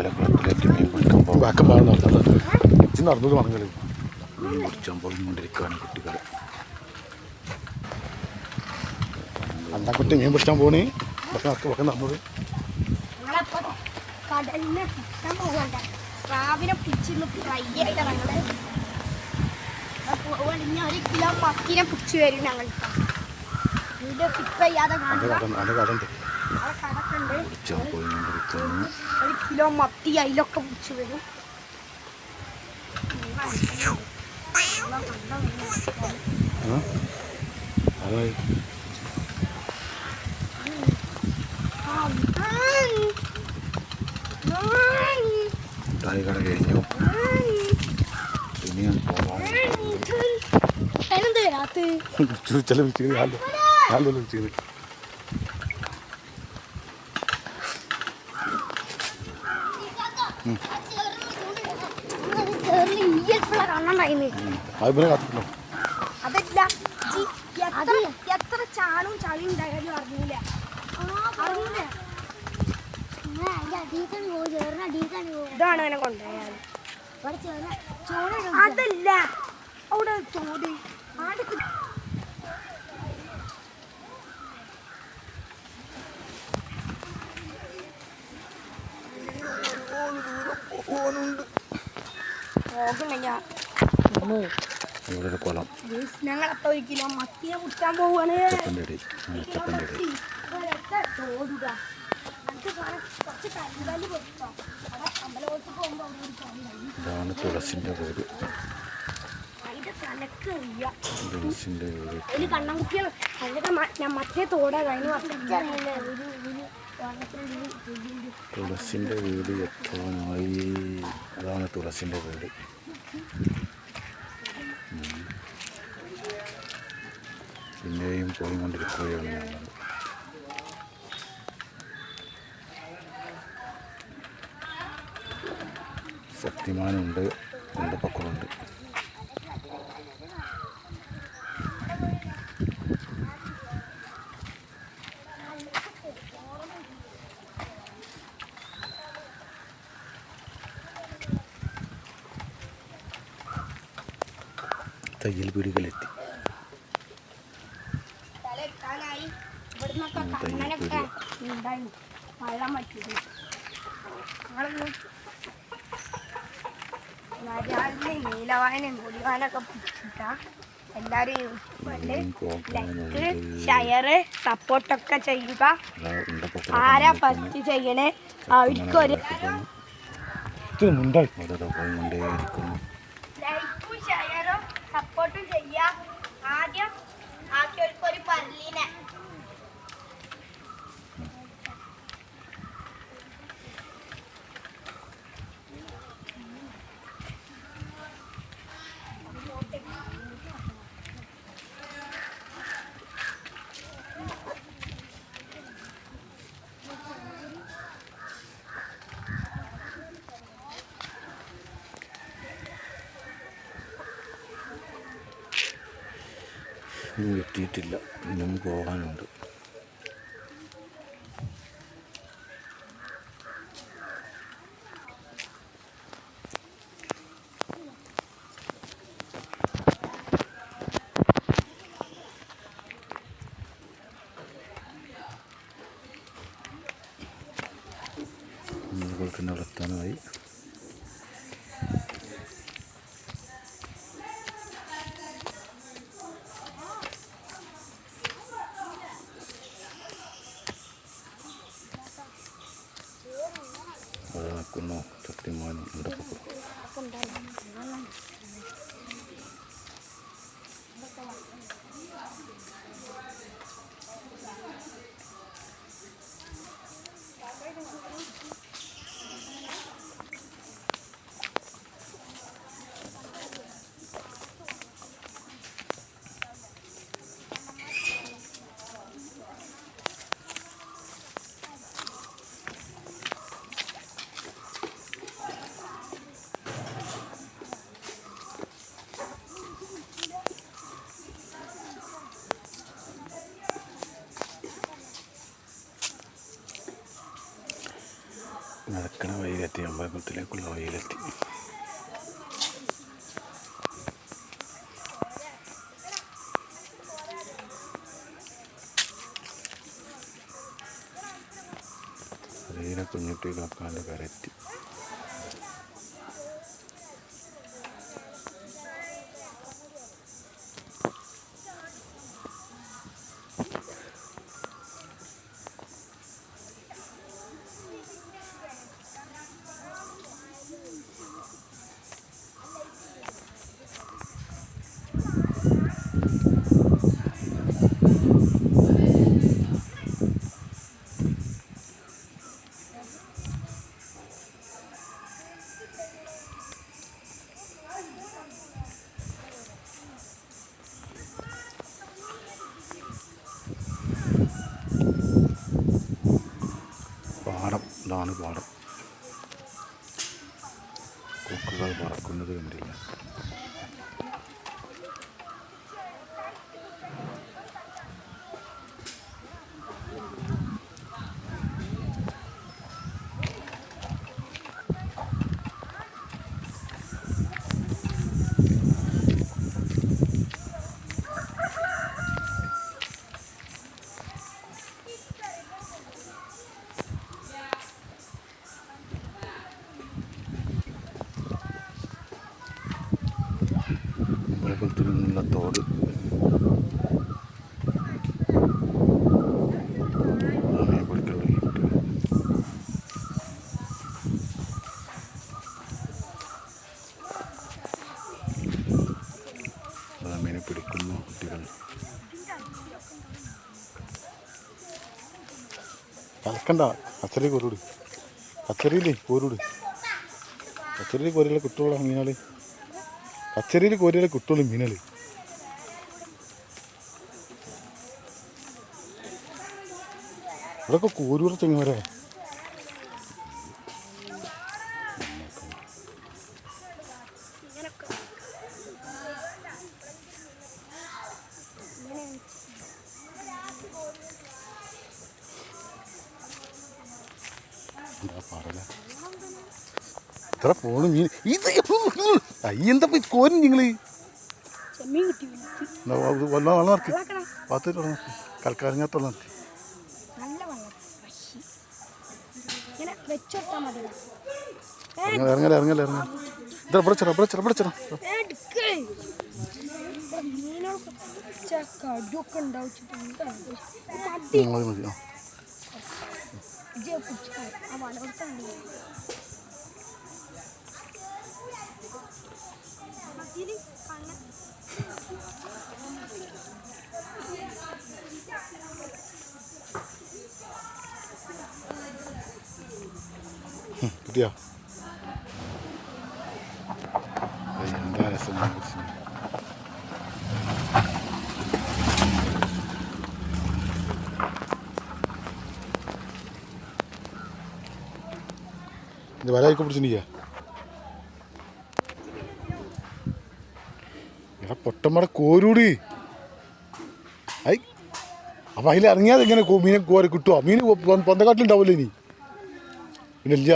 അമ്പലക്കുളത്തിലേക്ക് മീൻ പിടിക്കാൻ പോകും വാക്കമ്പാണ് നടന്നത്. ഇച്ചി നടന്നത് മണങ്ങളിൽ മീൻ പിടിച്ചാൻ പോയിക്കൊണ്ടിരിക്കുകയാണ് കുട്ടികൾ അന്നാക്കുട്ടി മീൻ പിടിച്ചാൻ പോണേ? ഇതൊക്കെ നടക്ക് ഒക്കെ നടന്നത്. കടലിന് പിടിക്കാൻ പോകണ്ട രാവിലെ പിടിച്ചിരുന്ന് ഫ്രൈ ആയിട്ട് പോവാണ്. ഇനി ഒരു കിലോ മത്തിനെ പിടിച്ചു വരും ഞങ്ങൾ വീഡിയോ ഫിക്സ് ചെയ്യാതെ കാണുക. പോയിക്കൊണ്ടിരിക്കുന്നു ഒരു കിലോ മത്തി അതിലൊക്കെ പിടിച്ചു വരും കട കഴിഞ്ഞു. ഇനിയും ചില വിളിച്ചത് ഞാൻ ഞാൻ വിളിച്ചത് കണ്ണുണ്ടായിന്ന് അത് പിന്നെ കാത്തിട്ടുണ്ടോ അതല്ല എത്ര എത്ര ചാണും ചളിയും ഉണ്ടായാലും അറിഞ്ഞില്ല അറിഞ്ഞൂല. ഇതാണ് അങ്ങനെ അതല്ല. അവിടെ ചോട് ആടക്ക് പോകണില്ല ഇവിടെ ഒരു കുളം ഞങ്ങളപ്പോ ഒരു കിലോ മത്തിയെ കുട്ടാൻ പോവാണ്. ചെപ്പന്റെ കല്ലുണ്ടായി ഇതാണ് തുളസിന്റെ അറിയാം തുളസിന്റെ കണ്ണൻകുട്ടികൾ മറ്റേ തോടാ കഴിഞ്ഞ തുളസിന്റെ വീട് എത്താനായി അതാണ് തുളസിന്റെ വീട്. പിന്നെയും പോയിക്കൊണ്ടിരിക്കുകയാണ് ഞങ്ങൾ ശക്തിമാനുണ്ട് മുണ്ടപ്പക്കുളുണ്ട് തയ്യൽ പീടികളെത്തി ഉണ്ടായി വെള്ളം പറ്റിയത് മര്യാദയും നീലവായനയും കുടിവാനൊക്കെ പിടിച്ചിട്ടാ എല്ലാവരും ഇനിയും പോകാനുണ്ട് ലൈക്ക് ഷെയർ സപ്പോർട്ടൊക്കെ ചെയ്യുക ആരാ ഫസ്റ്റ് ചെയ്യണേ അവർക്കൊരു മുണ്ടായി ഓരോരോ പോയിക്കൊണ്ടേയിരിക്കുന്നു ലൈക്കും ഷെയറും സപ്പോർട്ടും ചെയ്യാം ആദ്യം ആക്കിയവർക്ക് ഒരു പല്ലിനെ ഇനി എത്തിയിട്ടില്ല. ഇന്നും പോകാനുണ്ട്. മീനുകൾക്ക് നടത്താനായി この建前の裏袋 അമ്പലക്കുളത്തിലേക്കുള്ള വഴിയിലെത്തി. റീന കുഞ്ഞുട്ടി കാക്കാന്റെ കരത്തി. പാടം ഇതാണ് അമ്പലക്കുളത്തിൽ നിന്നുള്ള തോട് കുട്ടികൾ. കലക്കണ്ട കച്ചറി കോരൂട്. കച്ചറിയില്ലേ കോരൂട്. കച്ചറിയിൽ കോരിയാലേ കുട്ടികളാണ് മീനുകൾ കച്ചറിയിൽ കോരിയാലേ കിട്ടുള്ളൂ മീനൽ ഇവിടെയൊക്കെ കോരൂർ പറയല ഇത്ര പോണ് മീൻ ഇത് പോയി കോരും നിങ്ങൾ വലുത്. വെള്ളം ഇറക്കി ഇറക്കി നല്ല വെള്ളം ഇറങ്ങല ഇറങ്ങല ഇറങ്ങല. ഇതാ കടിയൊക്കെ ഉണ്ടാവിച്ചിട്ട് മതി മതി മതി ആ. ഇതിൽ കണ്ണ കിട്ടിയാ എന്താ രസം. ഇത് വലയൊക്കെ പിടിച്ചിട്ടില്ല എടാ പൊട്ടമ്മട കോരൂടി. ഐ അപ്പം അതിൽ ഇറങ്ങിയാൽ മീനെ കോരി കിട്ടുമോ മീൻ പൊന്തക്കാട്ടിലുണ്ടാവില്ലേ ഇനി? പിന്നെ ഇല്ല.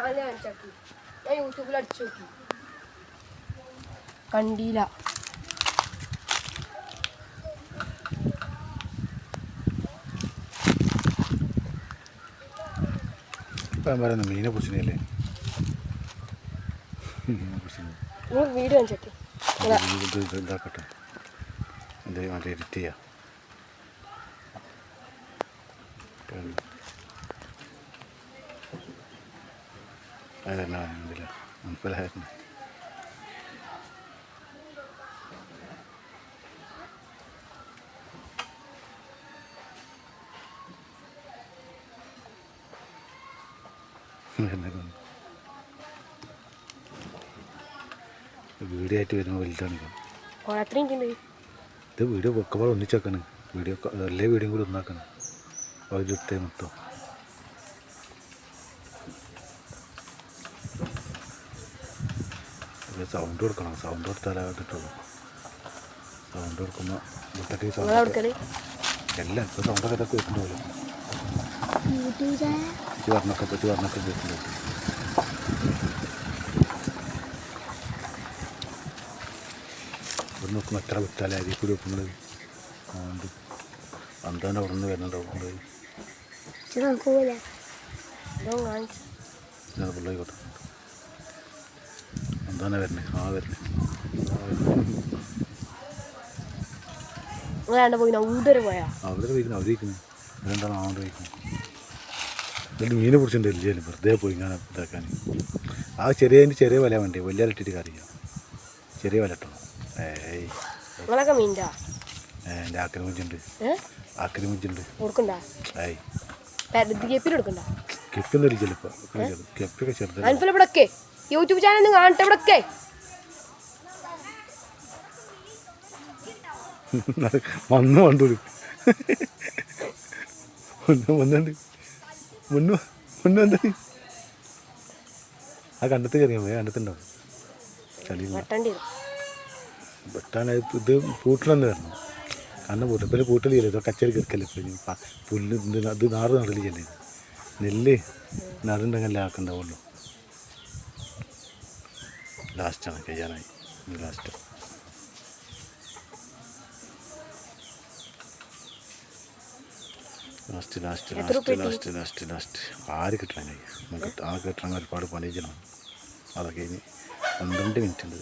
ചാനൽ കാണിച്ചാക്കി ഞാൻ യൂട്യൂബിൽ അടിച്ചു നോക്കി കണ്ടില്ല. ഇപ്പം പറയുന്നത് മീനെ പിടിച്ചില്ലേ വീട് കാണിച്ചോട്ടെ നിങ്ങൾ വീഡിയോ കാണിച്ചാക്കി. ഇത് ഇത് ഇതാക്കട്ടെ. എന്ത് മറ്റേ എഡിറ്റ് ചെയ്യാം. അതല്ല ഉണ്ടല്ല? മനസ്സിലായിരുന്നു വീഡിയോ ആയിട്ട് വരുമ്പോൾ വലുതാണ് ഇത്. വീഡിയോ വെക്കുമ്പോൾ ഒന്നിച്ചേക്കാണ് വീഡിയോ എല്ലാ വീഡിയോയും കൂടി ഒന്നാക്കണം. അതിലിട്ടേ മൊത്തം. സൗണ്ട് കൊടുക്കണം. സൗണ്ട് കൊടുത്താലേ കിട്ടുള്ളൂ. സൗണ്ട് കൊടുക്കുമ്പോൾ മുട്ടക്ക് നിങ്ങൾ സൗണ്ട് എല്ലാം ഇപ്പോൾ സൗണ്ടൊക്കെ ഇതൊക്കെ കേൾക്കുന്നുണ്ടല്ലോ പറ്റി പറഞ്ഞൊക്കെ പറ്റി പറഞ്ഞൊക്കെ കേൾക്കുന്നുണ്ട് ഇവിടെ നോക്കുമ്പോൾ എത്ര വിട്ടാലേ അതിൽ കൂടി വെക്കുന്നത്? അതുകൊണ്ട് അന്താണ്ട് അവിടെ നിന്ന് വരുന്നുണ്ട് അവിടെ കൊണ്ട് ഇത് നമുക്ക് പോലെ. ഇതോ കാണിച്ചു പിള്ളേർ കോട്ടെ എന്താണ് വരുന്നത് ആ വരുന്നത് പോയി പോയാ അവിടെ എന്നിട്ട് മീനെ പിടിച്ചിട്ടുണ്ട് വെറുതെ പോയി ഇങ്ങനെ ഇതാക്കാൻ ആ ചെറിയ ചെറിയ വല വേണ്ടി? വലിയ ഇട്ടിട്ട് കറിയാം ചെറിയ വല ഇട്ടോ? ഏയ്. എന്റെ ഏയ്. കെപ്പൊക്കെ അൻഫല ഇവിടൊക്കെ. യൂട്യൂബ് ചാനൽ ഒന്ന് കാണട്ടെ ഇവിടൊക്കെ. വന്നു കണ്ടോളൂ മുന്നു വന്നുണ്ട് മുന്നു മുന്നു വന്നത് ആ കണ്ടത്ത് കയറിയാൽ മതി കണ്ടത്തുണ്ടാവും ചളി വെട്ടാനായി ഇത് പൂട്ടിലെന്ന് വരണം കണ്ണ് പൂട്ടും പിന്നെ പൂട്ടലില്ല? ഇതൊക്കെ കച്ചറി കിടക്കല്ലേ പുല്ല് ഇത് അത് നാറ് നടലില്ലേ? നെല്ല് നടുണ്ടെങ്കിൽ ആക്കണ്ടാവുള്ളൂ. ലാസ്റ്റാണ് കഴിയാനായി last. Last last last last last last. ആര് കിട്ടണം കഴിയും ആ കിട്ടണം ഒരുപാട് പണിയിക്കണം അതൊക്കെ ഇനി പന്ത്രണ്ട് മിനിറ്റ് ഉണ്ട്.